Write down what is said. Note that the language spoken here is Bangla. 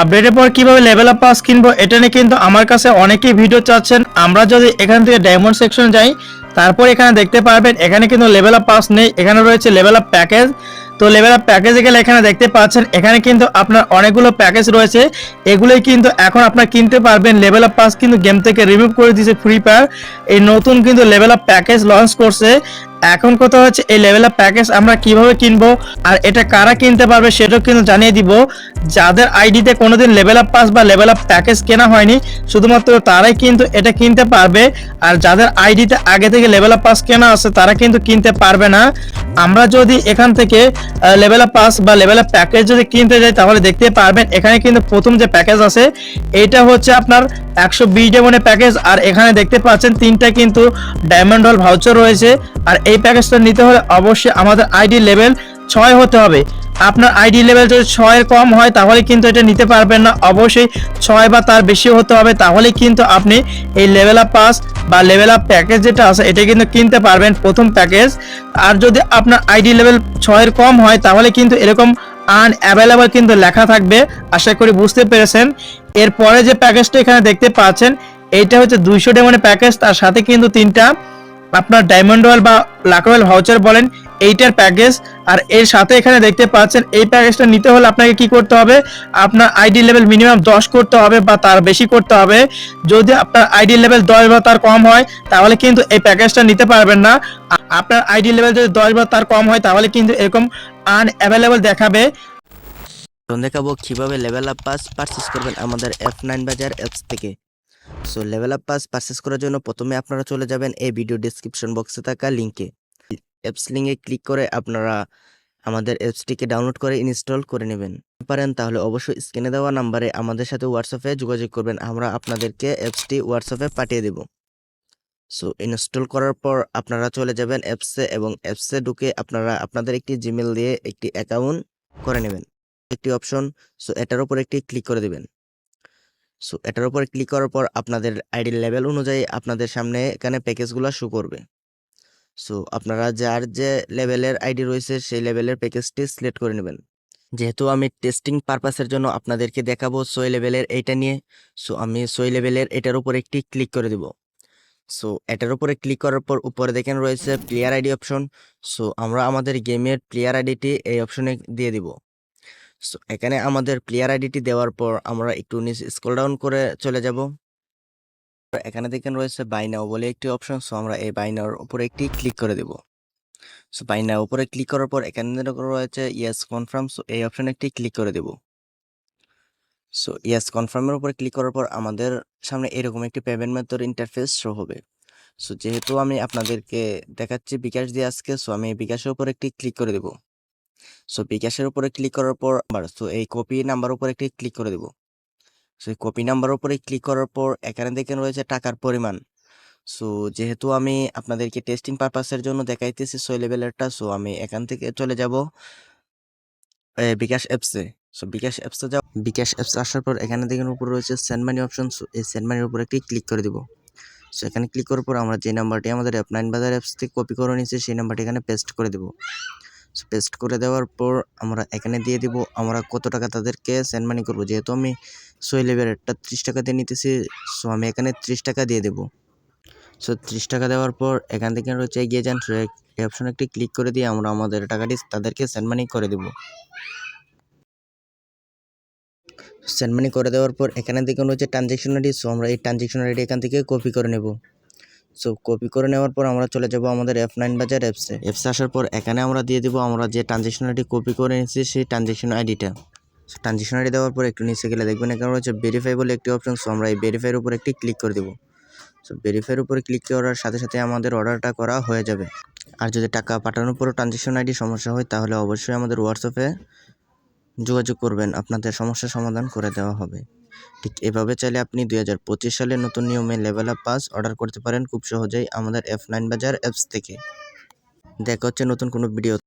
আপডেটের পর কীভাবে লেভেল আপ পাস কিনবো, এটা নিয়ে কিন্তু আমার কাছে অনেকেই ভিডিও চাচ্ছেন। আমরা যদি এখান থেকে ডায়মন্ড সেকশন যাই, তারপর এখানে দেখতে পারবেন, এখানে কিন্তু লেভেল আপ পাস নেই, এখানে রয়েছে লেভেল আপ প্যাকেজ তো লেভেল প্যাকেজে গেলে এখানে দেখতে পাচ্ছেন, এখানে কিন্তু আপনার অনেকগুলো প্যাকেজ রয়েছে। এগুলোই কিন্তু এখন আপনার কিনতে পারবেন। লেভেল আপ পাস কিন্তু গেম থেকে রিমুভ করে দিয়েছে ফ্রি ফায়ার এই নতুন কিন্তু লেভেল আপ প্যাকেজ লঞ্চ করছে। এখন কথা হচ্ছে, এই লেভেল আপ প্যাকেজ আমরা কীভাবে কিনবো আর এটা কারা কিনতে পারবে সেটাও কিন্তু জানিয়ে দিব। যাদের আইডিতে কোনোদিন লেভেল আপ পাস বা লেভেল আপ প্যাকেজ কেনা হয়নি, শুধুমাত্র তারাই কিন্তু এটা কিনতে পারবে। আর যাদের আইডিতে আগে থেকে লেভেল আপ পাস কেনা আছে, তারা কিন্তু কিনতে পারবে না। আমরা যদি এখান থেকে লেভেল আপ পাস বা লেভেল আপ প্যাকেজ যদি কিনতে যাই, তাহলে দেখতে পারবেন এখানে কিন্তু প্রথম যে প্যাকেজ আছে, এইটা হচ্ছে আপনার একশো বিশ ডেমনের প্যাকেজ আর এখানে দেখতে পাচ্ছেন তিনটা কিন্তু ডায়মন্ড হল ভাউচার রয়েছে। আর এই প্যাকেজটা নিতে হলে অবশ্যই আমাদের আইডি লেভেল ছয় হতে হবে। আপনার আইডি লেভেল যদি ছয়ের কম হয়, তাহলে কিন্তু এটা নিতে পারবেন না। অবশ্যই ছয় বা তার বেশি হতে হবে। তাহলে কিন্তু আপনি এই লেভেল আপ পাস বা লেভেল আপ প্যাকেজ যেটা আছে, এটা কিন্তু কিনতে পারবেন প্রথম প্যাকেজ আর যদি আপনার আইডি লেভেল ছয়ের কম হয়, তাহলে কিন্তু এরকম আন অ্যাভেলেবল কিন্তু লেখা থাকবে। আশা করি বুঝতে পেরেছেন। এরপরে যে প্যাকেজটা এখানে দেখতে পাচ্ছেন, এইটা হচ্ছে দুইশো ডেমনের প্যাকেজ তার সাথে কিন্তু তিনটা আপনার ডায়মন্ড রয়্যাল বা লাকোয়েল ভাউচার বলেন। এইটার প্যাকেজ আর এর সাথে এখানে দেখতে পাচ্ছেন, এই প্যাকেজটা নিতে হলে আপনাকে কি করতে হবে? আপনার আইডি লেভেল মিনিমাম দশ করতে হবে বা তার বেশি করতে হবে। যদি আপনার আইডি লেভেল দশ বা তার কম হয়, তাহলে কিন্তু এই প্যাকেজটা নিতে পারবেন না। আপনার আইডি লেভেল যদি দশ বা তার কম হয়, তাহলে কিন্তু এরকম আনঅ্যাভেলেবল দেখাবে। এখন দেখাবো কীভাবে লেভেল আপ পাস পারচেস করবেন আমাদের এফ নাইন বাজার অ্যাপস থেকে। So level up pass purchase করার জন্য প্রথমে আপনারা চলে যাবেন এই ভিডিও ডিসক্রিপশন বক্সে থাকা লিঙ্কে অ্যাপস লিঙ্কে ক্লিক করে আপনারা আমাদের অ্যাপসটিকে ডাউনলোড করে ইনস্টল করে নেবেন। পারেন তাহলে অবশ্যই স্ক্রিনে দেওয়া নাম্বারে আমাদের সাথে হোয়াটসঅ্যাপে যোগাযোগ করবেন, আমরা আপনাদেরকে অ্যাপসটি হোয়াটসঅ্যাপে পাঠিয়ে দেব। সো ইনস্টল করার পর আপনারা চলে যাবেন অ্যাপসে এবং অ্যাপসে ঢুকে আপনারা, আপনাদের একটি জিমেল দিয়ে একটি অ্যাকাউন্ট করে নেবেন। একটি অপশন সো এটার উপর একটি ক্লিক করে দেবেন। সো এটার উপর ক্লিক করার পর আপনাদের আইডি লেভেল অনুযায়ী আপনাদের সামনে এখানে প্যাকেজগুলো শো করবে। সো আপনারা যার যে লেভেলের আইডি রয়েছে, সেই লেভেলের প্যাকেজটি সিলেক্ট করে নেবেন। যেহেতু আমি টেস্টিং পারপাসের জন্য আপনাদেরকে দেখাবো সোয় লেভেলের এইটা নিয়ে সো আমি সোয় লেভেলের এটার উপর একটি ক্লিক করে দিব। সো এটার উপরে ক্লিক করার পর উপরে দেখেন রয়েছে প্লেয়ার আইডি অপশন সো আমরা আমাদের গেমের প্লেয়ার আইডিটি এই অপশনে দিয়ে দিব। সো এখানে আমাদের প্লেয়ার আইডিটি দেওয়ার পর আমরা একটু নিচে স্ক্রল ডাউন করে চলে যাব। এখানে দেখেন রয়েছে বাই নাও বলে একটি অপশন সো আমরা এই বাই নাওর উপরে একটি ক্লিক করে দেব। সো বাই নাও উপরে ক্লিক করার পর এখানে রয়েছে ইয়েস কনফার্ম সো এই অপশনে একটি ক্লিক করে দেব। সো ইয়েস কনফার্মের উপরে ক্লিক করার পর আমাদের সামনে এরকম একটি পেমেন্ট মেথড ইন্টারফেস শো হবে। সো যেহেতু আমি আপনাদেরকে দেখাচ্ছি বিকাশ দিয়ে আজকে সো আমি বিকাশের উপর একটি ক্লিক করে দেব। সো বিকাশের উপরে ক্লিক করার পর আবার সো এই কপি নাম্বার উপরে একটি ক্লিক করে দেব। সো কপি নাম্বার উপরে ক্লিক করার পর, এখানে দেখেন রয়েছে টাকার পরিমাণ। সো যেহেতু আমি আপনাদেরকে টেস্টিং পারপাসের জন্য দেখাইতেছি সো লেভেলেরটা সো আমি এখান থেকে চলে যাব বিকাশ অ্যাপসে সো বিকাশ অ্যাপসে যাও বিকাশ অ্যাপস আসার পর এখানে দেখেন উপর রয়েছে সেন্ড মানি অপশন সো এই সেন্ড মানির উপর একটি ক্লিক করে দিব। সো এখানে ক্লিক করার পর আমরা যে নাম্বারটি আমাদের অ্যাপ নাইন বাজার অ্যাপস থেকে কপি করে নিয়েছি, সেই নাম্বারটি এখানে পেস্ট করে দেব। পেস্ট করে দেওয়ার পর আমরা এখানে দিয়ে দিব আমরা কত টাকা তাদেরকে সেন্ড মানি করব? যেহেতু আমি সোই লেভেলেরটা ত্রিশ টাকা দিয়ে নিতেছি সো আমি এখানে ত্রিশ টাকা দিয়ে দেবো। সো ত্রিশ টাকা দেওয়ার পর এখান থেকে রয়েছে এগিয়ে যান। এই অপশনে একটি ক্লিক করে দিয়ে আমরা আমাদের টাকাটি তাদেরকে সেন্ড মানি করে দেবো। সেন্ড মানি করে দেওয়ার পর এখানে দেখুন রয়েছে ট্রানজেকশন আইডি সো আমরা এই ট্রানজেকশন আইডি এখান থেকে কপি করে নেব। সো কপি করে নেওয়ার পর আমরা চলে যাব আমাদের এফ নাইন বাজার অ্যাপসে অ্যাপসে আসার পর এখানে আমরা দিয়ে দেবো আমরা যে ট্রানজেকশন আইডি কপি করে নিয়েছি সেই ট্রানজেকশন আইডিটা ট্রানজেকশন আইডি দেওয়ার পর একটু নিচে গেলে দেখবেন এখানে রয়েছে ভেরিফাই বলে একটি অপশন সো আমরা এই ভেরিফাইয়ের উপর একটি ক্লিক করে দেবো। সো ভেরিফাইয়ের উপরে ক্লিক করার সাথে সাথে আমাদের অর্ডারটা করা হয়ে যাবে। আর যদি টাকা পাঠানোর পরও ট্রানজেকশন আইডি সমস্যা হয়, তাহলে অবশ্যই আমাদের হোয়াটসঅ্যাপে যোগাযোগ করবেন। আপনাদের সমস্যার সমাধান করে দেওয়া হবে। ঠিক এভাবে চাইলে আপনি দুই হাজার পঁচিশ সালে নতুন নিয়মে লেভেল আপ পাস অর্ডার করতে পারেন খুব সহজেই আমাদের এফ নাইন বাজার অ্যাপস থেকে। দেখা হচ্ছে নতুন কোনো ভিডিও